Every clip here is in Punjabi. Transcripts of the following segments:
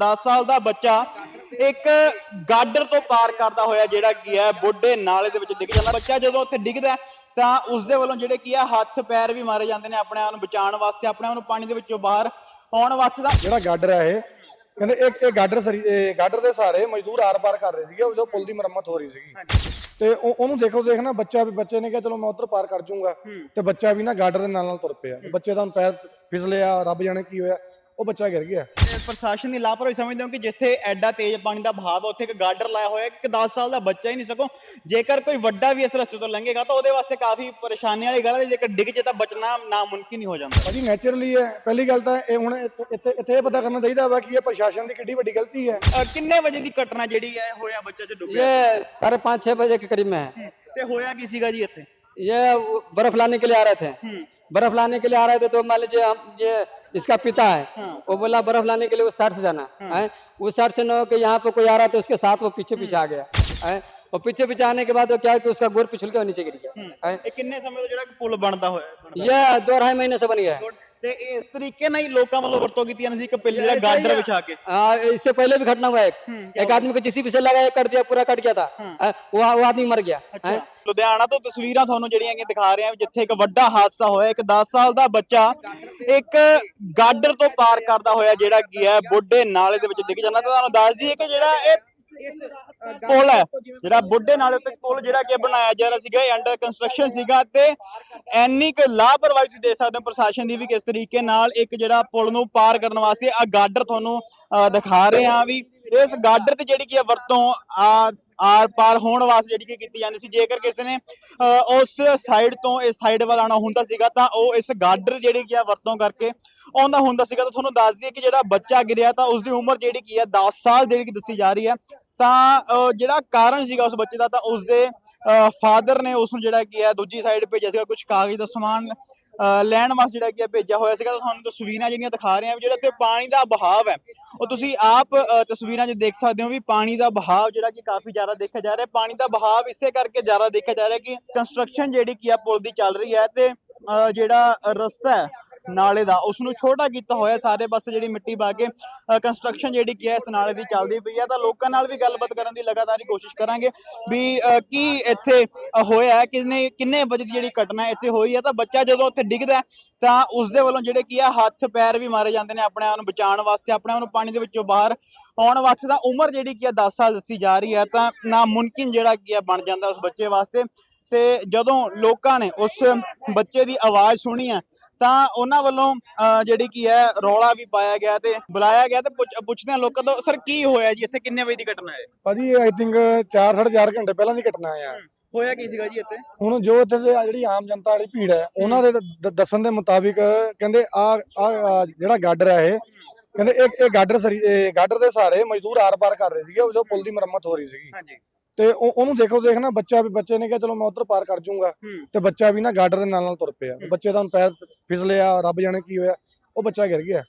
10 ਸਾਲ ਦਾ ਬੱਚਾ ਇੱਕ ਗਾਡਰ ਤੋਂ ਪਾਰ ਕਰਦਾ ਹੋਇਆ ਜਿਹੜਾ ਕੀ ਹੈ ਬੁੱਢੇ ਨਾਲੇ ਦੇ ਵਿੱਚ ਡਿੱਗ ਜਾਂਦਾ। ਬੱਚਾ ਜਦੋਂ ਉੱਥੇ ਡਿੱਗਦਾ ਤਾਂ ਉਸ ਦੇ ਵੱਲੋਂ ਜਿਹੜੇ ਕੀ ਆ ਹੱਥ ਪੈਰ ਵੀ ਮਾਰੇ ਜਾਂਦੇ ਨੇ ਆਪਣੇ ਆਪ ਨੂੰ ਬਚਾਉਣ ਵਾਸਤੇ ਆਪਣੇ ਆਪ ਨੂੰ ਪਾਣੀ ਦੇ ਵਿੱਚੋਂ ਬਾਹਰ ਆਉਣ ਵਾਸਤੇ ਦਾ ਜਿਹੜਾ ਗਾਡਰ ਹੈ ਇਹ ਕਹਿੰਦੇ ਇਹ ਇਹ ਗਾਡਰ ਸਰੀ ਇਹ ਗਾਡਰ ਦੇ ਸਹਾਰੇ ਮਜ਼ਦੂਰ ਆਰ ਪਾਰ ਕਰ ਰਹੇ ਸੀਗੇ ਉਹ ਜਦੋਂ ਪੁਲ ਦੀ ਮੁਰੰਮਤ ਹੋ ਰਹੀ ਸੀਗੀ। ਤੇ ਉਹ- ਉਹਨੂੰ ਦੇਖੋ ਦੇਖਣਾ ਬੱਚਾ ਵੀ ਬੱਚੇ ਨੇ ਕਿਹਾ ਚਲੋ ਮੈਂ ਉਧਰ ਪਾਰ ਕਰ ਜਾਊਂਗਾ ਤੇ ਬੱਚਾ ਵੀ ਨਾ ਗਾਡਰ ਦੇ ਨਾਲ ਨਾਲ ਤੁਰ ਪਿਆ। ਬੱਚੇ ਦਾ ਹੁਣ ਪੈਰ ਫਿਸਲਿਆ ਰੱਬ ਜਾਣੇ ਕੀ ਹੋਇਆ। ਉਹ ਬੱਚਾ ਗਿਰ ਗਿਆ ਇਹ ਪ੍ਰਸ਼ਾਸਨ ਦੀ ਲਾਪਰਵਾਹੀ ਸਮਝਦੇ ਹੋ ਕਿ ਜਿੱਥੇ ਐਡਾ ਤੇਜ਼ ਪਾਣੀ ਦਾ ਬਹਾਵ ਹੈ ਉੱਥੇ ਇੱਕ ਗਾਡਰ ਲਾਇਆ ਹੋਇਆ ਹੈ ਇੱਕ 10 ਸਾਲ ਦਾ ਬੱਚਾ ਹੀ ਨਹੀਂ ਸਕੋ ਜੇਕਰ ਕੋਈ ਵੱਡਾ ਵੀ ਇਸ ਰਸਤੇ ਤੋਂ ਲੰਘੇਗਾ ਤਾਂ ਉਹਦੇ ਵਾਸਤੇ ਕਾਫੀ ਪਰੇਸ਼ਾਨੀ ਵਾਲੀ ਗੱਲ ਹੈ ਜੇਕਰ ਡਿੱਗ ਜੇ ਤਾਂ ਬਚਣਾ ਨਾਮੁਮਕਿਨ ਹੀ ਹੋ ਜਾਂਦਾ ਭਾਜੀ ਨੇਚਰਲੀ ਹੈ ਪਹਿਲੀ ਗੱਲ ਤਾਂ ਇਹ ਹੁਣ ਇੱਥੇ ਇੱਥੇ ਇੱਥੇ ਇਹ ਪਤਾ ਕਰਨਾ ਚਾਹੀਦਾ ਵਾ ਕਿ ਇਹ ਪ੍ਰਸ਼ਾਸਨ ਦੀ ਕਿੱਡੀ ਵੱਡੀ ਗਲਤੀ ਹੈ ਅ, ਕਿੰਨੇ ਵਜੇ ਦੀ ਘਟਨਾ ਜਿਹੜੀ ਹੈ ਹੋਇਆ ਬੱਚਾ ਚ ਡੁੱਬਿਆ ये साढ़े पाँच छह बजे के करीब में है ਤੇ ਹੋਇਆ ਕੀ ਸੀਗਾ ਜੀ ਇੱਥੇ ये वो बर्फ लाने के लिए आ रहे थे बर्फ लाने के लिए आ रहे थे तो मान लीजिए हम ये इसका पिता है वो बोला बर्फ लाने के लिए उस साइड से जाना है उस साइड से न हो कि यहाँ पे कोई आ रहा था उसके साथ वो पीछे पीछे आ गया है और पीछे पीछे आने के बाद वो क्या है कि उसका गोर पिछुल के वो नीचे गिर गया है ਇਹ ਕਿੰਨੇ ਸਮੇਂ ਤੋਂ ਜਿਹੜਾ ਪੁਲ ਬਣਦਾ ਹੋਇਆ ਬਣਦਾ ये दो ढाई महीने से बन गया है ਤੇ ਇਸ ਤਰੀਕੇ ਨਾਲ ਹੀ ਲੋਕਾਂ ਵੱਲੋਂ ਵਰਤੋਂ ਕੀਤੀਆਂ ਸੀ ਇੱਕ ਪਿੱਲੇ ਦਾ ਗਾਡਰ ਵਿਛਾ ਕੇ हाँ, इससे पहले भी घटना हुआ एक एक आदमी को जिसी पीछे लगा कर दिया पूरा कट गया था है, वो वो आदमी मर गया है ਲੁਧਿਆਣਾ ਤੋਂ ਤਸਵੀਰਾਂ ਤੁਹਾਨੂੰ ਜਿਹੜੀਆਂ ਕਿ ਦਿਖਾ ਰਹੇ ਹਾਂ ਜਿੱਥੇ ਇੱਕ ਵੱਡਾ ਹਾਦਸਾ ਹੋਇਆ ਇੱਕ 10 ਸਾਲ ਦਾ ਬੱਚਾ ਇੱਕ ਗਾਡਰ ਤੋਂ ਪਾਰ ਕਰਦਾ ਹੋਇਆ ਜਿਹੜਾ ਕੀ ਹੈ ਬੁੱਢੇ ਨਾਲੇ ਦੇ ਵਿੱਚ ਡਿੱਗ ਜਾਂਦਾ ਤਾਂ ਤੁਹਾਨੂੰ ਦੱਸ ਦਈਏ ਕਿ ਜਿਹੜਾ ਇਹ ਪੁਲ ਹੈ ਜਿਹੜਾ ਬੁੱਢੇ ਨਾਲੇ ਉੱਤੇ ਪੁਲ ਜਿਹੜਾ ਕਿ ਬਣਾਇਆ ਜਾ ਰਿਹਾ ਸੀਗਾ ਇਹ ਅੰਡਰ ਕੰਸਟਰਕਸ਼ਨ ਸੀਗਾ ਤੇ ਐਨੀ ਕੁ ਲਾਪਰਵਾਹੀ ਤੁਸੀਂ ਦੇਖ ਸਕਦੇ ਹੋ ਪ੍ਰਸ਼ਾਸਨ ਦੀ ਵੀ ਕਿਸ ਤਰੀਕੇ ਨਾਲ ਇੱਕ ਜਿਹੜਾ ਪੁਲ ਨੂੰ ਪਾਰ ਕਰਨ ਵਾਸਤੇ ਆ ਗਾਡਰ ਤੁਹਾਨੂੰ ਦਿਖਾ ਰਹੇ ਹਾਂ ਵੀ ਇਸ ਗਾਡਰ ਤੇ ਜਿਹੜੀ ਕੀ ਹੈ ਵਰਤੋਂ ਆ ਆਰ ਪਾਰ ਹੋਣ ਵਾਸਤੇ ਜਿਹੜੀ ਕਿ ਕੀਤੀ ਜਾਂਦੀ ਸੀ। ਜੇਕਰ ਕਿਸੇ ਨੇ ਉਸ ਸਾਈਡ ਤੋਂ ਇਸ ਸਾਈਡ ਵੱਲ ਆਉਣਾ ਹੁੰਦਾ ਸੀਗਾ ਤਾਂ ਉਹ ਇਸ ਗਾਡਰ ਜਿਹੜੀ ਕੀ ਆ ਵਰਤੋਂ ਕਰਕੇ ਆਉਂਦਾ ਹੁੰਦਾ ਸੀਗਾ। ਤਾਂ ਤੁਹਾਨੂੰ ਦੱਸ ਦਈਏ ਕਿ ਜਿਹੜਾ ਬੱਚਾ ਗਿਰਿਆ ਤਾਂ ਉਸ ਦੀ ਉਮਰ ਜਿਹੜੀ ਕੀ ਹੈ 10 ਸਾਲ ਜਿਹੜੀ ਕਿ ਦੱਸੀ ਜਾ ਰਹੀ ਹੈ। ਤਾਂ ਜਿਹੜਾ ਕਾਰਨ ਸੀਗਾ ਉਸ ਬੱਚੇ ਦਾ, ਤਾਂ ਉਸ ਦੇ ਫਾਦਰ ਨੇ ਉਸ ਨੂੰ ਜਿਹੜਾ ਕੀ ਹੈ, ਦੂਜੀ ਸਾਈਡ ਭੇਜਿਆ ਸੀਗਾ ਕੁਝ ਕਾਗਜ਼ ਦਾ ਸਮਾਨ ਲੈਣ ਵਾਸਤੇ ਜਿਹੜਾ ਕੀ ਹੈ, ਭੇਜਿਆ ਹੋਇਆ ਸੀਗਾ। ਤਾਂ ਤੁਹਾਨੂੰ ਤਸਵੀਰਾਂ ਜਿਹੜੀਆਂ ਦਿਖਾ ਰਹੇ ਹਾਂ ਵੀ ਜਿਹੜਾ ਤੇ ਪਾਣੀ ਦਾ ਬਹਾਵ ਹੈ, ਉਹ ਤੁਸੀਂ ਆਪ ਤਸਵੀਰਾਂ 'ਚ ਦੇਖ ਸਕਦੇ ਹੋ ਵੀ ਪਾਣੀ ਦਾ ਬਹਾਵ ਜਿਹੜਾ ਕਿ ਕਾਫੀ ਜ਼ਿਆਦਾ ਦੇਖਿਆ ਜਾ ਰਿਹਾ ਪਾਣੀ ਦਾ ਬਹਾਵ ਇਸੇ ਕਰਕੇ ਜ਼ਿਆਦਾ ਦੇਖਿਆ ਜਾ ਰਿਹਾ ਕਿ ਕੰਸਟਰਕਸ਼ਨ ਜਿਹੜੀ ਕੀ ਆ ਪੁਲ ਦੀ ਚੱਲ ਰਹੀ ਹੈ ਤੇ ਜਿਹੜਾ ਰਸਤਾ ਹੈ ਨਾਲੇ ਦਾ ਉਸ ਨੂੰ ਛੋਟਾ ਕੀਤਾ ਹੋਇਆ ਸਾਰੇ ਪਾਸੇ ਜਿਹੜੀ ਮਿੱਟੀ ਪਾ ਕੇ ਕੰਸਟਰਕਸ਼ਨ ਜਿਹੜੀ ਕੀ ਹੈ, ਇਸ ਨਾਲੇ ਦੀ ਚੱਲਦੀ ਪਈ ਹੈ। ਤਾਂ ਲੋਕਾਂ ਨਾਲ ਵੀ ਗੱਲਬਾਤ ਕਰਨ ਦੀ ਲਗਾਤਾਰ ਹੀ ਕੋਸ਼ਿਸ਼ ਕਰਾਂਗੇ ਵੀ ਕੀ ਇੱਥੇ ਹੋਇਆ ਹੈ, ਕਿੰਨੇ ਕਿੰਨੇ ਵਜੇ ਦੀ ਜਿਹੜੀ ਘਟਨਾ ਇੱਥੇ ਹੋਈ ਹੈ। ਤਾਂ ਬੱਚਾ ਜਦੋਂ ਉੱਥੇ ਡਿੱਗਦਾ ਤਾਂ ਉਸ ਦੇ ਵੱਲੋਂ ਜਿਹੜੇ ਕੀ ਆ, ਹੱਥ ਪੈਰ ਵੀ ਮਾਰੇ ਜਾਂਦੇ ਨੇ ਆਪਣੇ ਆਪ ਨੂੰ ਬਚਾਉਣ ਵਾਸਤੇ, ਆਪਣੇ ਆਪ ਨੂੰ ਪਾਣੀ ਦੇ ਵਿੱਚੋਂ ਬਾਹਰ ਆਉਣ ਵਾਸਤੇ। ਤਾਂ ਉਮਰ ਜਿਹੜੀ ਕੀ ਹੈ 10 ਸਾਲ ਦੱਸੀ ਜਾ ਰਹੀ ਹੈ। ਤਾਂ ਨਾਮੁਮਕਿਨ ਜਿਹੜਾ ਕੀ ਹੈ ਬਣ ਜਾਂਦਾ ਉਸ ਬੱਚੇ ਵਾਸਤੇ। ਤੇ ਜਦੋਂ ਲੋਕਾਂ ਨੇ ਉਸ ਬੱਚੇ ਦੀ ਆਵਾਜ਼ ਸੁਣੀ ਹੈ ਤਾਂ ਉਹਨਾਂ ਵੱਲੋਂ ਜਿਹੜੀ ਕੀ ਹੈ ਰੌਲਾ ਵੀ ਪਾਇਆ ਗਿਆ ਤੇ ਬੁਲਾਇਆ ਗਿਆ ਤੇ ਪੁੱਛ- ਪੁੱਛਦੇ ਆ ਲੋਕਾਂ ਤੋਂ ਸਰ ਕੀ ਹੋਇਆ ਜੀ? ਇੱਥੇ ਕਿੰਨੇ ਵਜੇ ਦੀ ਘਟਨਾ ਹੈ? ਭਾਜੀ ਆਈ ਥਿੰਕ 4 4.5 ਘੰਟੇ ਪਹਿਲਾਂ ਦੀ ਘਟਨਾ ਆ। ਹੋਇਆ ਕੀ ਸੀਗਾ ਜੀ ਇੱਥੇ? ਹੁਣ ਜੋ ਇੱਥੇ ਜਿਹੜੀ ਆਮ ਜਨਤਾ ਵਾਲੀ ਭੀੜ ਹੈ ਉਹਨਾਂ ਦੇ ਦੱਸਣ ਦੇ ਮੁਤਾਬਿਕ ਕਹਿੰਦੇ ਆ ਆ ਜਿਹੜਾ ਗਾਡਰ ਹੈ ਇਹ ਕਹਿੰਦੇ ਇਹ ਇਹ ਗਾਡਰ ਸਰੀ ਗਾਡਰ ਦੇ ਸਹਾਰੇ ਮਜ਼ਦੂਰ ਆਰ ਪਾਰ ਕਰ ਰਹੇ ਸੀਗੇ ਜਦੋਂ ਪੁਲ ਦੀ ਮੁਰੰਮਤ ਹੋ ਰਹੀ ਸੀਗੀ। ਹਾਂਜੀ। ਤੇ ਉਹ- ਉਹਨੂੰ ਦੇਖੋ ਦੇਖਣਾ ਬੱਚਾ ਵੀ ਬੱਚੇ ਨੇ ਕਿਹਾ ਚਲੋ ਮੈਂ ਉਧਰ ਪਾਰ ਕਰ ਜਾਊਂਗਾ ਤੇ ਬੱਚਾ ਵੀ ਨਾ ਗਾਡਰ ਦੇ ਨਾਲ ਨਾਲ ਤੁਰ ਪਿਆ। ਬੱਚੇ ਦਾ ਪੈਰ ਫਿਸਲਿਆ ਰੱਬ ਜਾਣੇ ਕੀ ਹੋਇਆ ਉਹ ਬੱਚਾ ਗਿਰ ਗਿਆ।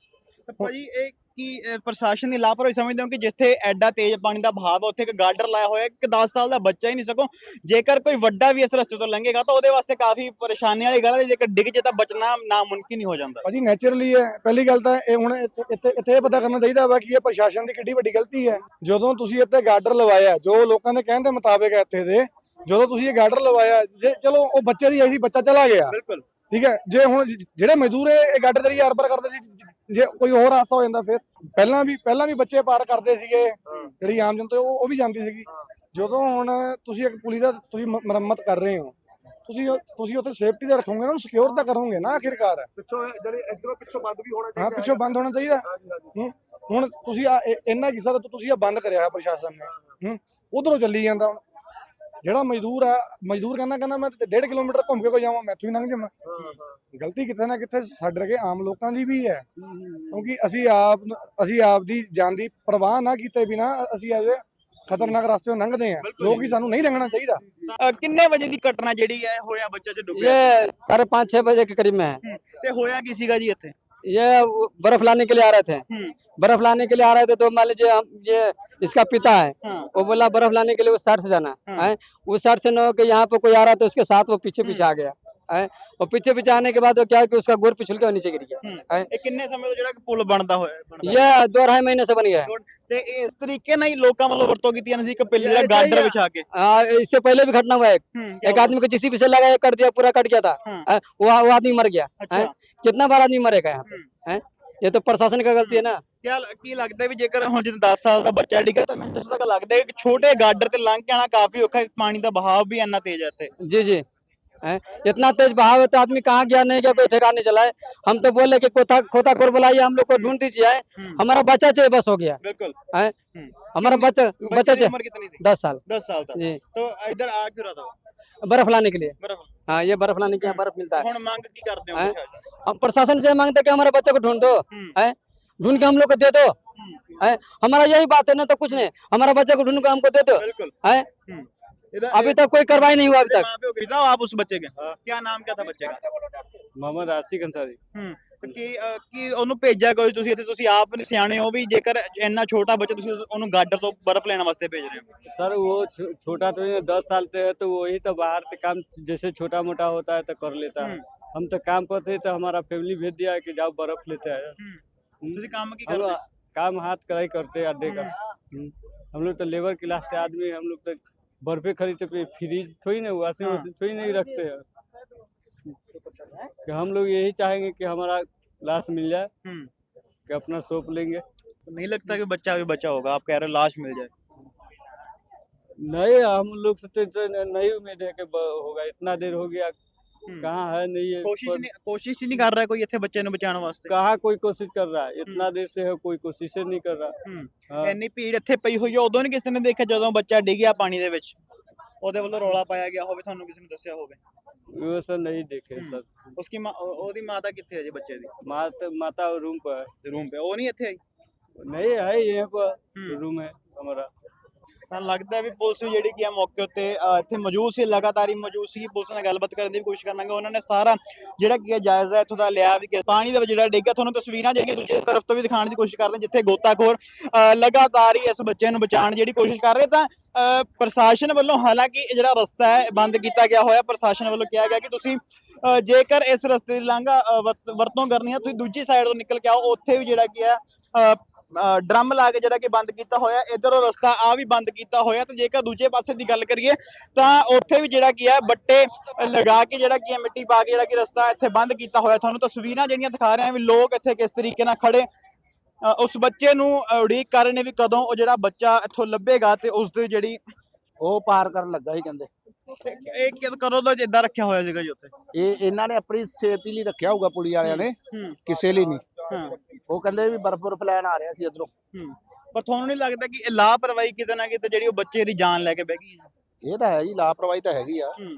ਭਾਜੀ ਇਹ ਕੀ ਅਹ, ਪ੍ਰਸ਼ਾਸਨ ਦੀ ਲਾਪਰਵਾਹੀ ਸਮਝਦੇ ਹੋ ਕਿ ਜਿੱਥੇ ਐਡਾ ਤੇਜ਼ ਪਾਣੀ ਦਾ ਬਹਾਵ ਹੈ ਉੱਥੇ ਇੱਕ ਗਾਡਰ ਲਾਇਆ ਹੋਇਆ ਹੈ ਇੱਕ 10 ਸਾਲ ਦਾ ਬੱਚਾ ਹੀ ਨਹੀਂ ਸਕੋ। ਜੇਕਰ ਕੋਈ ਵੱਡਾ ਵੀ ਇਸ ਰਸਤੇ ਤੋਂ ਲੰਘੇਗਾ ਤਾਂ ਉਹਦੇ ਵਾਸਤੇ ਕਾਫੀ ਪਰੇਸ਼ਾਨੀ ਵਾਲੀ ਗੱਲ ਹੈ ਜੇਕਰ ਡਿੱਗ ਜੇ ਤਾਂ ਬਚਣਾ ਨਾਮੁਮਕਿਨ ਹੀ ਹੋ ਜਾਂਦਾ ਭਾਜੀ ਨੇਚਰਲੀ ਹੈ ਪਹਿਲੀ ਗੱਲ ਤਾਂ ਇਹ ਹੁਣ ਇੱਥੇ ਇੱਥੇ ਇੱਥੇ ਇਹ ਪਤਾ ਕਰਨਾ ਚਾਹੀਦਾ ਵਾ ਕਿ ਇਹ ਪ੍ਰਸ਼ਾਸਨ ਦੀ ਕਿੱਡੀ ਵੱਡੀ ਗਲਤੀ ਹੈ। ਜਦੋਂ ਤੁਸੀਂ ਇੱਥੇ ਗਾਰਡਰ ਲਵਾਇਆ ਜੋ ਲੋਕਾਂ ਦੇ ਕਹਿਣ ਦੇ ਮੁਤਾਬਿਕ ਹੈ ਇੱਥੇ ਦੇ ਜਦੋਂ ਤੁਸੀਂ ਇਹ ਗਾਰਡਰ ਲਵਾਇਆ ਜੇ ਚਲੋ ਉਹ ਬੱਚੇ ਦੀ ਐਸੀ ਬੱਚਾ ਚਲਾ ਗਿਆ। ਬਿਲਕੁਲ। ਠੀਕ ਹੈ ਜੇ ਹੁਣ ਜਿਹੜੇ ਮਜ਼ਦੂਰ ਇਹ ਗਾਰਡਰ ਤੇਰੀ ਆਰ ਪਾਰ ਕਰਦੇ ਸੀ ਜ- ਕੋਈ ਹੋਰ ਹਾਦਸਾ ਹੋ ਜਾਂਦਾ ਫਿਰ? ਪਹਿਲਾਂ ਵੀ ਪਹਿਲਾਂ ਵੀ ਬੱਚੇ ਪਾਰ ਕਰਦੇ ਸੀਗੇ ਜਿਹੜੀ ਆਮ ਜਨਤਾ ਉਹ ਉਹ ਵੀ ਜਾਂਦੀ ਸੀਗੀ। ਜਦੋਂ ਹੁਣ ਤੁਸੀਂ ਇੱਕ ਪੁਲੀ ਦਾ ਤੁਸੀਂ ਮੁਰੰਮਤ ਕਰ ਰਹੇ ਹੋ ਤੁਸੀਂ ਤੁਸੀਂ ਉੱਥੇ ਸੇਫਟੀ ਦਾ ਰੱਖੋਗੇ ਨਾ ਉਹਨੂੰ ਸਿਕਿਉਰ ਤਾਂ ਕਰੋਗੇ ਨਾ ਆਖਿਰਕਾਰ। ਪਿੱਛੋਂ ਜਿਹੜੀ ਇਧਰੋਂ ਪਿੱਛੋਂ ਬੰਦ ਵੀ ਹੋਣਾ ਚਾਹੀਦਾ ਹਾਂ ਪਿੱਛੋਂ ਬੰਦ ਹੋਣਾ ਚਾਹੀਦਾ। ਹੂੰ ਹੁਣ ਤੁਸੀਂ ਇੰਨਾ ਕਿੱਸਾ ਤਾਂ ਤੁਸੀਂ ਆ ਬੰਦ ਕਰਿਆ ਹੈ ਪ੍ਰਸ਼ਾਸਨ ਨੇ। ਹੂੰ ਉਧਰੋਂ ਚੱਲੀ ਜਾਂਦਾ ਹੁਣ। ਜਿਹੜਾ ਮਜ਼ਦੂਰ ਆ ਮਜ਼ਦੂਰ ਕਹਿੰਦਾ ਕਹਿੰਦਾ ਮੈਂ 1.5 ਕਿਲੋਮੀਟਰ ਘੁੰਮ ਕੇ ਕੋਈ ਜਾਵਾਂ ਮੈਂ ਵੀ ਲੰਘ ਜਾਵਾਂ। ਗਲਤੀ ਕਿਤੇ ਨਾ ਕਿਤੇ ਸਾਡੇ ਵਰਗੇ ਆਮ ਲੋਕਾਂ ਦੀ ਵੀ ਹੈ। ਕਿਉਂਕਿ ਅਸੀਂ ਆਪ ਅਸੀਂ ਆਪ ਦੀ ਜਾਨ ਦੀ ਪਰਵਾਹ ਨਾ ਕੀਤੇ ਬਿਨਾ ਅਸੀਂ ਅਜੇ ਖਤਰਨਾਕ ਰਸਤੇ ਲੰਘਦੇ ਆ ਲੋਕ ਹੀ ਸਾਨੂੰ ਨਹੀਂ ਲੰਘਣਾ ਚਾਹੀਦਾ। ਕਿੰਨੇ ਵਜੇ ਦੀ ਘਟਨਾ ਜਿਹੜੀ ਹੈ ਹੋਇਆ ਬੱਚਾ ਚ ਡੁੱਬਿਆ? ਇਹ 5:30 6 ਵਜੇ ਕਰੀਬ ਮੈਂ। ਤੇ ਹੋਇਆ ਕੀ ਸੀਗਾ ਜੀ ਇੱਥੇ? ये बर्फ़ लाने के लिए आ रहे थे हम्म। बर्फ़ लाने के लिए आ रहे थे तो मान लीजिए हम ये इसका पिता है हाँ। वो बोला बर्फ़ लाने के लिए उस साइड से जाना हाँ। है उस साइड से न हो कि यहाँ पे कोई आ रहा था उसके साथ वो पीछे पीछे आ गया है और पीछे पीछे आने के बाद वो क्या है कि उसका गोर पिछल के वो नीचे गिर गया है ਇਹ ਕਿੰਨੇ ਸਮੇਂ ਤੋਂ ਜਿਹੜਾ ਪੁਲ ਬਣਦਾ ਹੋਇਆ ਹੈ, ਬਣਦਾ ये दो ढाई महीने से बन गया है ਤੇ ਇਹ ਇਸ ਤਰੀਕੇ ਨਾਲ ਹੀ ਲੋਕਾਂ ਵੱਲੋਂ ਵਰਤੋਂ ਕੀਤੀਆਂ ਨੇ ਸੀ ਇੱਕ ਪਿੱਲ ਜਿਹੜਾ ऐसा ही ਗਾਡਰ है। ਵਿਛਾ ਕੇ हाँ, इससे पहले भी घटना हुआ है एक एक आदमी को जिसी से लगा कर दिया पूरा कट गया था हाँ। है, वो वो आदमी मर गया है ਅੱਛਾ कितना बार आदमी मरेगा यहाँ पे है ये तो प्रशासन का गलती है ना ਕਿਆ ਕੀ ਲੱਗਦਾ ਵੀ ਜੇਕਰ ਹੁਣ ਜਿੱਦਾਂ 10 ਸਾਲ ਦਾ ਬੱਚਾ ਡਿੱਗਾ ਤਾਂ ਮੈਨੂੰ ਤਾਂ ਲੱਗਦਾ ਹੈ ਕਿ ਛੋਟੇ ਗਾਡਰ ਤੇ ਲੰਘ ਕੇ ਆਣਾ ਕਾਫੀ ਔਖਾ ਹੈ ਪਾਣੀ ਦਾ ਬਹਾਵ ਵੀ ਇੰਨਾ ਤੇਜ਼ ਹੈ ਇੱਥੇ जी जी है? इतना तेज बहाव है तो आदमी कहाँ गया? नहीं गया कोई ठिकाने चला है। हम तो बोले कि खोता खोर बुलाइए हम लोग को ढूंढ दीजिए हम्म। हमारा बच्चा चाहिए बस हो गया। बिल्कुल। है? हम्म। हमारा बच्चा बच्चा चाहिए। दस साल। दस साल जी। तो इधर आग बर्फ़ लाने के लिए। हाँ ये बर्फ़ लाने के यहाँ बर्फ़ मिलता है। मांग की करते हैं? हम प्रशासन से मांगते कि हमारे बच्चे को ढूंढ दो। हम्म। है? ढूंढ के हम लोग को दे दो। है? हमारा यही बात है ना तो कुछ नहीं। हमारा बच्चे को ढूंढ के हमको दे दो। है? अभी तक कोई कार्रवाई नहीं हुआ अभी तक वहाँ पे हो गई। बताओ आप उस बच्चे के क्या नाम क्या था बच्चे का मोहम्मद आसिक अंसारी ਹੂੰ ਕਿ ਅਹ, ਕੀ ਉਹਨੂੰ ਭੇਜਿਆ ਕੋਈ ਤੁਸੀਂ ਇੱਥੇ ਤੁਸੀਂ ਆਪ ਸਿਆਣੇ ਹੋ ਵੀ ਜੇਕਰ ਇੰਨਾ ਛੋਟਾ ਬੱਚਾ ਤੁਸੀਂ ਉਸ- ਉਹਨੂੰ ਗਾਡਰ ਤੋਂ ਬਰਫ਼ ਲੈਣ ਵਾਸਤੇ ਭੇਜ ਰਹੇ ਹੋ सर वो छो, छोटा तो नहीं है, दस साल से है तो वही तो बाहर से काम जैसे छोटा मोटा होता है तो कर लेता है हम तो काम करते तो हमारा फैमिली भेज दिया है कि जाओ बर्फ लेते हैं ਤੁਸੀਂ ਕੰਮ ਕੀ हम ਕਰਦੇ लोग काम हाथ कढ़ाई करते हैं अड्डे का हम्म। हम लोग तो लेबर क्लास के आदमी हैं, हम लोग तो बर्फे खरीदते पे फ्रिज थोड़ी ना वाशिंग मशीन थोड़ी नहीं रखते हैं। कि हम लोग यही चाहेंगे कि हमारा लाश मिल जाए हम्म। कि अपना सोप लेंगे। तो नहीं लगता कि बच्चा भी बचा होगा आप कह रहे लाश मिल जाए। नहीं हम लोग से तो नहीं उम्मीद है कि होगा इतना देर हो गया। कहाँ है नहीं है कोशिश पर... नहीं, कोशिश ही नहीं कर रहा ਇੱਥੇ ਬੱਚੇ ਨੂੰ ਬਚਾਉਣ ਵਾਸਤੇ। ਕਹਾ ਕੋਈ ਕੋਸ਼ਿਸ਼ ਕਰ ਰਹਾ ਇਤਨਾ ਦੇਰ ਸੇ ਕੋਈ ਕੋਸ਼ਿਸ਼ ਹੀ ਨਹੀਂ ਕਰ ਰਹਾ। ਇੰਨੀ ਭੀੜ ਇੱਥੇ ਪਈ ਹੋਈ ਹੈ ਉਦੋਂ ਨਹੀਂ ਕਿਸੇ ਨੇ ਦੇਖਿਆ ਜਦੋਂ ਬੱਚਾ ਡਿੱਗਿਆ ਪਾਣੀ ਦੇ ਵਿੱਚ। ਉਹਦੇ ਵੱਲੋਂ ਰੌਲਾ ਪਾਇਆ ਗਿਆ ਹੋਵੇ ਤੁਹਾਨੂੰ ਕਿਸੇ ਨੇ ਦੱਸਿਆ ਹੋਵੇ? ਉਹ ਨਹੀਂ ਦੇਖੇ ਸਰ। ਉਸकी ਉਹਦੀ ਮਾਤਾ ਕਿੱਥੇ ਹੈ ਜੀ ਬੱਚੇ ਦੀ? ਮਾਤਾ ਮਾਤਾ ਰੂਮ ਪਰ ਰੂਮ ਪੇ ਉਹ ਨਹੀਂ ਇੱਥੇ ਆਈ? ਨਹੀਂ ਹੈ ਇਹ ਰੂਮ ਹੈ ਹਮਾਰਾ ਤਾਂ ਲੱਗਦਾ ਵੀ ਪੁਲਿਸ ਵੀ ਜਿਹੜੀ ਕੀ ਹੈ ਮੌਕੇ ਉੱਤੇ ਅ, ਇੱਥੇ ਮੌਜੂਦ ਸੀ ਲਗਾਤਾਰ ਹੀ ਮੌਜੂਦ ਸੀ ਪੁਲਿਸ ਨਾਲ ਗੱਲਬਾਤ ਕਰਨ ਦੀ ਵੀ ਕੋਸ਼ਿਸ਼ ਕਰਾਂਗੇ। ਉਹਨਾਂ ਨੇ ਸਾਰਾ ਜਿਹੜਾ ਕੀ ਹੈ ਜਾਇਜ਼ਾ ਇੱਥੋਂ ਦਾ ਲਿਆ ਵੀ ਕਿ ਪਾਣੀ ਦਾ ਵਿੱਚ ਜਿਹੜਾ ਡਿੱਗਾ ਤੁਹਾਨੂੰ ਤਸਵੀਰਾਂ ਜਿਹੜੀਆਂ ਦੂਜੀ ਤਰਫ ਤੋਂ ਵੀ ਦਿਖਾਉਣ ਦੀ ਕੋਸ਼ਿਸ਼ ਕਰਦੇ ਹਾਂ, ਜਿੱਥੇ ਗੋਤਾਖੋਰ ਅ, ਲਗਾਤਾਰ ਹੀ ਇਸ ਬੱਚੇ ਨੂੰ ਬਚਾਉਣ ਦੀ ਜਿਹੜੀ ਕੋਸ਼ਿਸ਼ ਕਰ ਰਹੇ ਤਾਂ ਅ, ਪ੍ਰਸ਼ਾਸਨ ਵੱਲੋਂ ਹਾਲਾਂਕਿ ਇਹ ਜਿਹੜਾ ਰਸਤਾ ਹੈ ਬੰਦ ਕੀਤਾ ਗਿਆ ਹੋਇਆ। ਪ੍ਰਸ਼ਾਸਨ ਵੱਲੋਂ ਕਿਹਾ ਗਿਆ ਕਿ ਤੁਸੀਂ ਅ, ਜੇਕਰ ਇਸ ਰਸਤੇ ਦੀ ਲਾਂਘਾ ਅ, ਵਰਤ- ਵਰਤੋਂ ਕਰਨੀ ਹੈ ਤੁਸੀਂ ਦੂਜੀ ਸਾਈਡ ਤੋਂ ਨਿਕਲ ਕੇ ਆਓ। ਉੱਥੇ ਵੀ ਜਿਹੜਾ ਕੀ ਹੈ ਅ, ਡਰਮ ਲਾ ਕੇ ਜਿਹੜਾ ਕਿ ਬੰਦ ਕੀਤਾ ਹੋਇਆ ਇਧਰੋਂ ਰਸਤਾ ਆ ਵੀ ਬੰਦ ਕੀਤਾ ਹੋਇਆ ਤੇ ਜੇਕਰ ਦੂਜੇ ਪਾਸੇ ਦੀ ਗੱਲ ਕਰੀਏ ਤਾਂ ਉੱਥੇ ਵੀ ਜਿਹੜਾ ਕੀ ਹੈ ਬੱਟੇ ਲਗਾ ਕੇ ਜਿਹੜਾ ਕੀ ਹੈ ਮਿੱਟੀ ਪਾ ਕੇ ਜਿਹੜਾ ਕਿ ਰਸਤਾ ਇੱਥੇ ਬੰਦ ਕੀਤਾ ਹੋਇਆ। ਤੁਹਾਨੂੰ ਤਸਵੀਰਾਂ ਜਿਹੜੀਆਂ ਦਿਖਾ ਰਹੇ ਹਾਂ ਵੀ ਲੋਕ ਇੱਥੇ ਕਿਸ ਤਰੀਕੇ ਨਾਲ ਖੜੇ। ਉਸ ਬੱਚੇ ਨੂੰ ਉਡੀਕ ਕਰ ਰਹੇ ਨੇ ਵੀ ਕਦੋਂ ਉਹ ਜਿਹੜਾ ਬੱਚਾ ਇੱਥੋਂ ਲੱਭੇਗਾ ਤੇ ਉਸ ਦੀ ਜਿਹੜੀ ਉਹ ਪਾਰ ਕਰਨ ਲੱਗਾ ਸੀ ਕਹਿੰਦੇ। ਇਹ ਕਿਦ ਕਰੋ ਦਾ ਜਿੱਦਾਂ ਰੱਖਿਆ ਹੋਇਆ ਸੀਗਾ ਜੀ ਉੱਥੇ? ਇਹ ਇਹਨਾਂ ਨੇ ਆਪਣੀ ਸੇਫਟੀ ਲਈ ਰੱਖਿਆ ਹੋਊਗਾ ਪੁਲੀ ਵਾਲਿਆਂ ਨੇ। ਕਿਸੇ ਲਈ ਨਹੀਂ। ਉਹ ਕਹਿੰਦੇ ਵੀ ਬਰਫ਼ ਬਰਫ਼ ਲੈਣ ਆ ਰਿਹਾ ਸੀ ਇਧਰੋਂ ਹੂੰ ਪਰ ਤੁਹਾਨੂੰ ਨਹੀਂ ਲੱਗਦਾ ਕਿ ਇਹ ਲਾਪਰਵਾਹੀ ਕਿਤੇ ਨਾ ਕਿਤੇ ਜਿਹੜੀ ਉਹ ਬੱਚੇ ਦੀ ਜਾਨ ਲੈ ਕੇ ਬਹਿ ਗਈ ਹੈ? ਇਹ ਤਾਂ ਹੈ ਜੀ ਲਾਪਰਵਾਹੀ ਤਾਂ ਹੈਗੀ ਆ। ਹੂੰ।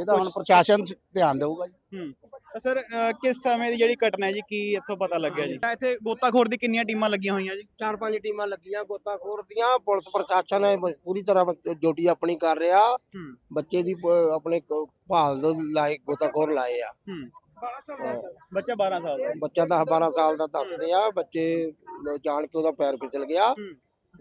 ਇਹ ਤਾਂ ਹੁਣ ਪ੍ਰਸ਼ਾਸਨ ਧਿਆਨ ਦੇਊਗਾ ਜੀ। ਹੂੰ। ਤਾਂ ਸਰ ਕਿਸ ਸਮੇਂ ਦੀ ਜਿਹੜੀ ਘਟਨਾ ਹੈ ਜੀ ਕੀ ਇੱਥੋਂ ਪਤਾ ਲੱਗਿਆ ਜੀ? ਇੱਥੇ ਗੋਤਾਖੋਰ ਦੀ ਕਿੰਨੀਆਂ ਟੀਮਾਂ ਲੱਗੀਆਂ ਹੋਈਆਂ ਜੀ? ਚਾਰ ਪੰਜ ਟੀਮਾਂ ਲੱਗੀਆਂ ਗੋਤਾਖੋਰ ਦੀਆਂ। ਪੁਲਿਸ ਪ੍ਰਸ਼ਾਸਨ ਹੈ ਬਸ ਪੂਰੀ ਤਰ੍ਹਾਂ ਡਿਊਟੀ ਆਪਣੀ ਕਰ ਰਿਹਾ। ਹੂੰ। ਬੱਚੇ ਦੀ ਪ- ਆਪਣੇ ਕ- ਭਾਲ ਦੇ ਲਾਇਕ ਗੋਤਾਖੋਰ ਲਾਏ ਆ। ਹੂੰ। ਬੱਚਾ 12 ਸਾਲ ਦਾ। ਬੱਚਾ ਤਾਂ 12 ਸਾਲ ਦਾ ਦੱਸਦੇ ਆ ਬੱਚੇ ਜਾਣ ਕੇ ਉਹਦਾ ਪੈਰ ਫਿਸਲ ਗਿਆ।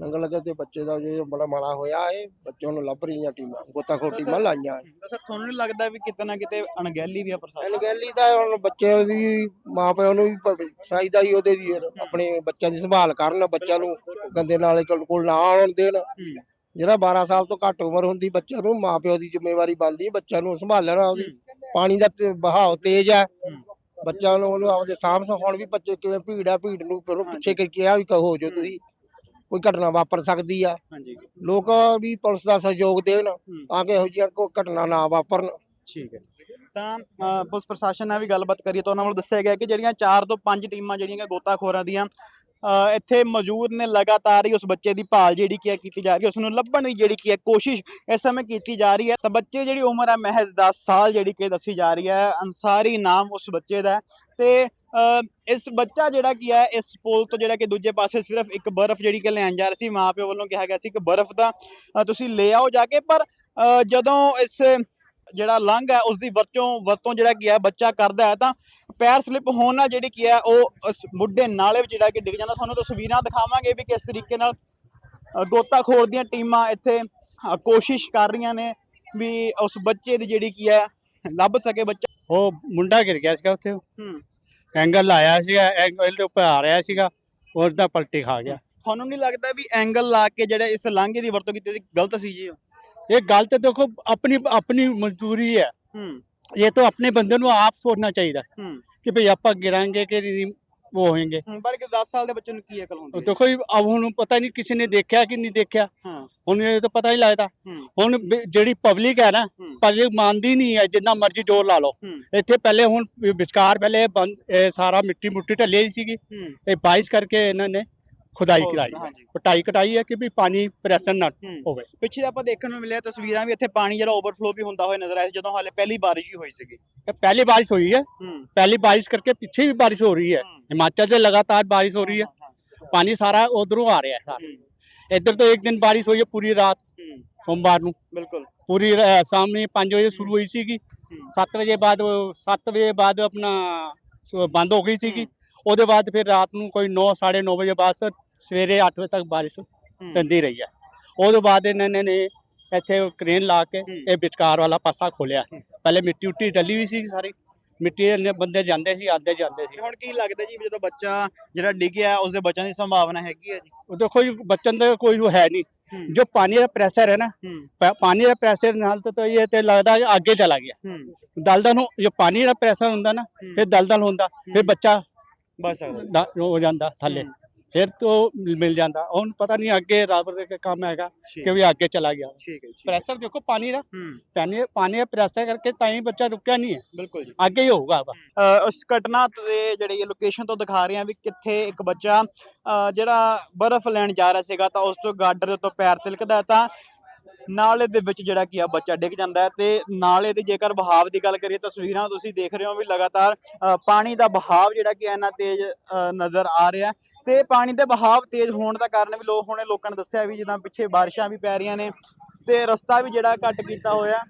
ਲੰਗਣ ਲੱਗੇ ਤੇ ਬੱਚੇ ਦਾ ਜੇ ਬੜਾ ਮਾੜਾ ਹੋਇਆ ਇਹ ਬੱਚੇ ਨੂੰ ਲੱਭ ਰਹੀਆਂ ਟੀਮਾਂ ਗੋਤਾਖੋਰ ਟੀਮਾਂ ਲਾਈਆਂ। ਸਰ ਤੁਹਾਨੂੰ ਨਹੀਂ ਲੱਗਦਾ ਵੀ ਕਿਤੇ ਨਾ ਕਿਤੇ ਅਣਗਹਿਲੀ ਵੀ ਆ ਪ੍ਰਸ਼ਾਸਨ ਅਣਗਹਿਲੀ ਤਾਂ ਹੁਣ ਬੱਚੇ ਦੀ ਮਾਂ ਪਿਓ ਨੂੰ ਵੀ ਚਾਹੀਦਾ ਹੀ ਉਹਦੇ ਦੀ ਆਪਣੇ ਬੱਚਿਆਂ ਦੀ ਸੰਭਾਲ ਕਰਨ ਬੱਚਿਆਂ ਨੂੰ ਗੰਦੇ ਨਾਲੇ ਕੋਲ ਨਾ ਆਉਣ ਦੇਣ। ਜਿਹੜਾ 12 ਸਾਲ ਤੋਂ ਘੱਟ ਉਮਰ ਹੁੰਦੀ ਬੱਚਿਆਂ ਨੂੰ ਮਾਂ ਪਿਓ ਦੀ ਜ਼ਿੰਮੇਵਾਰੀ ਬਣਦੀ ਬੱਚਿਆਂ ਨੂੰ ਸੰਭਾਲਣਾ ਉਹਦੀ। ਪਾਣੀ ਦਾ ਤੇ ਬਹਾਅ ਤੇਜ਼ ਹੈ। ਬੱਚਿਆਂ ਨੂੰ ਉਹਨੂੰ ਆਪਦੇ ਸਾਂਭ ਹੁਣ ਵੀ ਬੱਚੇ ਕਿਵੇਂ ਭੀੜ ਆ ਭੀੜ ਨੂੰ ਫਿਰ ਪਿੱਛੇ ਕਿ ਕਿਹਾ ਵੀ ਕਹੋ ਜੋ ਤੁਸੀਂ। ਕੋਈ ਘਟਨਾ ਵਾਪਰ ਸਕਦੀ ਆ। ਹਾਂਜੀ। ਲੋਕ ਵੀ ਪੁਲਿਸ ਦਾ ਸਹਿਯੋਗ ਦੇਣ ਤਾਂ ਕਿ ਇਹੋ ਜਿਹੀਆਂ ਕੋਈ ਘਟਨਾ ਨਾ ਵਾਪਰਨ। ਠੀਕ ਹੈ। ਤਾਂ ਪੁਲਿਸ ਪ੍ਰਸ਼ਾਸਨ ਨਾਲ ਵੀ ਗੱਲਬਾਤ ਕਰੀਏ ਤਾਂ ਉਹਨਾਂ ਵੱਲੋਂ ਦੱਸਿਆ ਗਿਆ ਕਿ ਜਿਹੜੀਆਂ 4 ਤੋਂ 5 ਟੀਮਾਂ ਜਿਹੜੀਆਂ ਗੋਤਾਖੋਰਾਂ ਦੀਆਂ ਇੱਥੇ ਮੌਜੂਦ ਨੇ ਲਗਾਤਾਰ ਹੀ ਉਸ ਬੱਚੇ ਦੀ ਭਾਲ ਜਿਹੜੀ ਕੀ ਹੈ ਕੀਤੀ ਜਾ ਰਹੀ ਹੈ ਉਸ ਨੂੰ ਲੱਭਣ ਦੀ ਜਿਹੜੀ ਕੀ ਹੈ ਕੋਸ਼ਿਸ਼ ਇਸ ਸਮੇਂ ਕੀਤੀ ਜਾ ਰਹੀ ਹੈ। ਤਾਂ ਬੱਚੇ ਦੀ ਜਿਹੜੀ ਉਮਰ ਹੈ ਮਹਿਜ਼ 10 ਸਾਲ ਜਿਹੜੀ ਕਿ ਦੱਸੀ ਜਾ ਰਹੀ ਹੈ, ਅਨਸਾਰੀ ਨਾਮ ਉਸ ਬੱਚੇ ਦਾ ਹੈ। ਤੇ ਇਸ ਬੱਚਾ ਜਿਹੜਾ ਕੀ ਹੈ, ਇਸ ਪੁਲ ਤੋਂ ਜਿਹੜਾ ਕਿ ਦੂਜੇ ਪਾਸੇ ਸਿਰਫ ਇੱਕ ਬਰਫ਼ ਜਿਹੜੀ ਕਿ ਲੈਣ ਜਾ ਰਹੀ ਸੀ ਮਾਪਿਓ ਵੱਲੋਂ ਕਿਹਾ ਗਿਆ ਸੀ ਕਿ ਬਰਫ਼ ਦਾ ਤੁਸੀਂ ਲੈ ਆਓ ਜਾ ਕੇ। ਪਰ ਜਦੋਂ ਇਸ ਜਿਹੜਾ ਲੰਘ ਹੈ ਉਸ ਦੀ ਵਰਤੋਂ ਵਰਤੋਂ ਜਿਹੜਾ ਕੀ ਹੈ ਬੱਚਾ ਕਰਦਾ ਹੈ ਤਾਂ ਪੈਰ ਸਲਿੱਪ ਹੋਣ ਨਾਲ ਜਿਹੜੀ ਕੀ ਹੈ ਉਹ ਬੁੱਢੇ ਨਾਲੇ ਵਿੱਚ ਜਿਹੜਾ ਕਿ ਡਿੱਗ ਜਾਂਦਾ। ਤੁਹਾਨੂੰ ਤਸਵੀਰਾਂ ਦਿਖਾਵਾਂਗੇ ਵੀ ਕਿਸ ਤਰੀਕੇ ਨਾਲ ਗੋਤਾਖੋਰ ਦੀਆਂ ਟੀਮਾਂ ਇੱਥੇ ਕੋਸ਼ਿਸ਼ ਕਰ ਰਹੀਆਂ ਨੇ ਵੀ ਉਸ ਬੱਚੇ ਦੀ ਜਿਹੜੀ ਕੀ ਹੈ ਲੱਭ ਸਕੇ ਬੱਚਾ। ਉਹ ਮੁੰਡਾ ਗਿਰ ਗਿਆ ਸੀਗਾ ਉੱਥੇ। ਹੂੰ। ਐਂਗਲ ਲਾਇਆ ਸੀਗਾ ਐਂਗਲ ਦੇ ਉੱਪਰ ਆ ਰਿਹਾ ਸੀਗਾ ਉਹਦਾ ਪਲਟੀ ਖਾ ਗਿਆ। ਤੁਹਾਨੂੰ ਨਹੀਂ ਲੱਗਦਾ ਵੀ ਐਂਗਲ ਲਾ ਕੇ ਜਿਹੜੇ ਇਸ ਲਾਂਘੇ ਦੀ ਵਰਤੋਂ ਕੀਤੀ ਸੀ ਗਲਤ ਸੀ ਜੀ ਗੱਲ ਤਾਂ ਦੇਖੋ ਆਪਣੀ ਆਪਣੀ ਮਜ਼ਦੂਰੀ ਹੈ। ਹੂੰ। ਇਹ ਤਾਂ ਆਪਣੇ ਬੰਦੇ ਨੂੰ ਆਪ ਸੋਚਣਾ ਚਾਹੀਦਾ ਹੂੰ ਕਿ ਭਈ ਆਪਾਂ ਗਿਰਾਂਗੇ ਕਿ ਨਹੀਂ ਉਹ ਹੋਏਗੇ। ਹੂੰ, ਪਰ ਕਿ 10 ਸਾਲ ਦੇ ਬੱਚੇ ਨੂੰ ਕੀ ਅਕਲ ਹੁੰਦੀ ਹੈ? ਦੇਖੋ ਜੀ, ਅਬ ਹੁਣ ਪਤਾ ਨਹੀਂ ਕਿਸੇ ਨੇ ਦੇਖਿਆ ਕਿ ਨਹੀਂ ਦੇਖਿਆ। ਹਾਂ। ਹੁਣ ਇਹ ਤਾਂ ਪਤਾ ਹੀ ਲੱਗਦਾ। ਹੁਣ ਜਿਹੜੀ ਪਬਲਿਕ ਹੈ ਨਾ। ਪਬਲਿਕ ਮੰਨਦੀ ਨਹੀਂ ਹੈ ਜਿੰਨਾ ਮਰਜ਼ੀ ਜ਼ੋਰ ਲਾ ਲਓ। ਇੱਥੇ ਪਹਿਲੇ ਹੁਣ ਵਿਚਕਾਰ ਪਹਿਲੇ ਸਾਰਾ ਮਿੱਟੀ ਮੁੱਟੀ ਢੱਲੀ ਸੀਗੀ। ਇਹ ਬਾਰਿਸ਼ ਕਰਕੇ ਇਹਨਾਂ ਨੇ ਖੁਦਾਈ ਹੋਰ, ਕਰਾਈ ਹਾਂਜੀ। ਕਟਾਈ ਕਟਾਈ ਹੈ ਕਿ ਵੀ ਪਾਣੀ ਪ੍ਰੈਸ਼ਰ ਨਾ ਹੂੰ ਹੋਵੇ ਪਿੱਛੇ ਆਪਾਂ ਦੇਖਣ ਨੂੰ ਮਿਲਿਆ ਤਸਵੀਰਾਂ ਵੀ ਇੱਥੇ ਪਾਣੀ ਜਿਹੜਾ ਓਵਰਫਲੋ ਵੀ ਹੁੰਦਾ ਹੋਇਆ ਨਜ਼ਰ ਆਇਆ ਸੀ ਜਦੋਂ ਹਾਲੇ ਪਹਿਲੀ ਬਾਰਿਸ਼ ਹੀ ਹੋਈ ਸੀਗੀ ਇਹ ਪਹਿਲੀ ਬਾਰਿਸ਼ हुई है ਹੂੰ पहली बारिश करके पीछे भी बारिश हो रही है हिमाचल से लगातार बारिश हो रही है पानी सारा उधरों आ रहा है सारा इधर तो एक दिन बारिश हुई है पूरी रात ਹੂੰ सोमवार ਨੂੰ ਬਿਲਕੁਲ ਪੂਰੀ ਰਾ- ਸ਼ਾਮੀ 5 ਵਜੇ ਸ਼ੁਰੂ ਹੋਈ ਸੀਗੀ 7 ਵਜੇ ਬਾਅਦ 7 ਵਜੇ ਬਾਅਦ ਆਪਣਾ ਸ- ਬੰਦ ਹੋ ਗਈ ਸੀਗੀ ਉਹਦੇ ਬਾਅਦ ਫਿਰ ਰਾਤ ਨੂੰ ਕੋਈ 9 9:30 ਵਜੇ ਬਾਅਦ ਸ- ਸਵੇਰੇ 8 ਵਜੇ ਤੱਕ ਬਾਰਿਸ਼ ਪੈਂਦੀ ਰਹੀ ਹੈ ਉਹਦੇ ਬਾਅਦ ਇਹਨਾਂ ਨੇ ਨੇ ਇੱਥੇ ਕ੍ਰੇਨ ਲਾ ਕੇ ਇਹ ਵਿਚਕਾਰ ਵਾਲਾ ਪਾਸਾ ਖੋਲਿਆ ਪਹਿਲੇ ਮਿੱਟੀ ਉੱਟੀ ਡਲੀ ਹੋਈ ਸੀ ਸਾਰੀ। ਮਿੱਟੀ ਦੇ ਬੰਦੇ ਜਾਂਦੇ ਸੀ ਆਦੇ ਜਾਂਦੇ ਸੀ। ਹੁਣ ਕੀ ਲੱਗਦਾ ਜੀ ਜਦੋਂ ਬੱਚਾ ਜਿਹੜਾ ਡਿੱਗਿਆ ਉਸਦੇ ਬਚਣ ਦੀ ਸੰਭਾਵਨਾ ਹੈਗੀ ਹੈ ਜੀ? ਉਹ ਦੇਖੋ ਜੀ ਬਚਨ ਦਾ ਕੋਈ ਉਹ ਹੈ ਨਹੀਂ। ਜੋ ਪਾਣੀ ਦਾ ਪ੍ਰੈਸ਼ਰ ਹੈ ਨਾ ਪਾਣੀ ਦਾ ਪ੍ਰੈਸ਼ਰ ਨਾਲ ਤਾਂ ਇਹ ਤੇ ਲੱਗਦਾ ਅੱਗੇ ਚਲਾ ਗਿਆ। ਦਲਦਲ ਨੂੰ ਜੋ ਪਾਣੀ ਦਾ ਪ੍ਰੈਸ਼ਰ ਹੁੰਦਾ ਨਾ ਫਿਰ ਦਲਦਲ ਹੁੰਦਾ ਫਿਰ ਬੱਚਾ ਬਸ ਦ- ਹੋ ਜਾਂਦਾ ਥੱਲੇ। ਫਿਰ ਤੋਂ ਮਿਲ ਜਾਂਦਾ। ਹੁਣ ਪਤਾ ਨਹੀਂ ਅੱਗੇ ਰੱਬ ਦੇ ਕੰਮ ਹੈਗਾ ਕਿ ਵੀ ਅੱਗੇ ਚਲਾ ਗਿਆ। ਠੀਕ ਹੈ ਜੀ। ਪ੍ਰੈਸ਼ਰ ਦੇਖੋ ਪਾਣੀ ਦਾ। ਪਾਣੀ ਪਾਣੀ ਦਾ ਪ੍ਰੈਸ਼ਰ ਕਰਕੇ ਤਾਂ ਹੀ ਬੱਚਾ ਰੁਕਿਆ ਨਹੀਂ ਹੈ। ਬਿਲਕੁਲ ਜੀ। ਅੱਗੇ ਹੀ ਹੋਊਗਾ ਉਸ ਘਟਨਾ ਤੇ ਜਿਹੜੀ ਲੋਕੇਸ਼ਨ ਤੋਂ ਦਿਖਾ ਰਹੇ ਹਾਂ ਵੀ ਕਿੱਥੇ ਇੱਕ ਬੱਚਾ ਜਿਹੜਾ ਬਰਫ਼ ਲੈਣ ਜਾ ਰਿਹਾ ਸੀਗਾ ਤਾਂ ਉਸ ਤੋਂ ਗਾਡਰ ਦੇ ਉੱਤੋਂ ਪੈਰ ਤਿਲਕਦਾ ਤਾਂ ਨਾਲੇ ਦੇ ਵਿੱਚ ਜਿਹੜਾ ਕੀ ਆ, ਬੱਚਾ ਡਿੱਗ ਜਾਂਦਾ ਹੈ ਤੇ ਨਾਲੇ ਦੇ ਜੇਕਰ ਬਹਾਵ ਦੀ ਗੱਲ ਕਰੀਏ, ਤਸਵੀਰਾਂ ਤੁਸੀਂ ਦੇਖ ਰਹੇ ਹੋ ਵੀ ਲਗਾਤਾਰ ਪਾਣੀ ਦਾ ਬਹਾਵ ਜਿਹੜਾ ਕਿ ਇੰਨਾ ਤੇਜ਼ ਨਜ਼ਰ ਆ ਰਿਹਾ ਹੈ। ਤੇ ਪਾਣੀ ਦੇ ਬਹਾਵ ਤੇਜ਼ ਹੋਣ ਦਾ ਕਾਰਨ ਵੀ ਲੋਕ ਹੁਣੇ ਲੋਕਾਂ ਨੇ ਦੱਸਿਆ ਵੀ ਜਿੱਦਾਂ ਪਿੱਛੇ ਬਾਰਿਸ਼ਾਂ ਵੀ ਪੈ ਰਹੀਆਂ ਨੇ ਤੇ ਰਸਤਾ ਵੀ ਜਿਹੜਾ ਘੱਟ ਕੀਤਾ ਹੋਇਆ।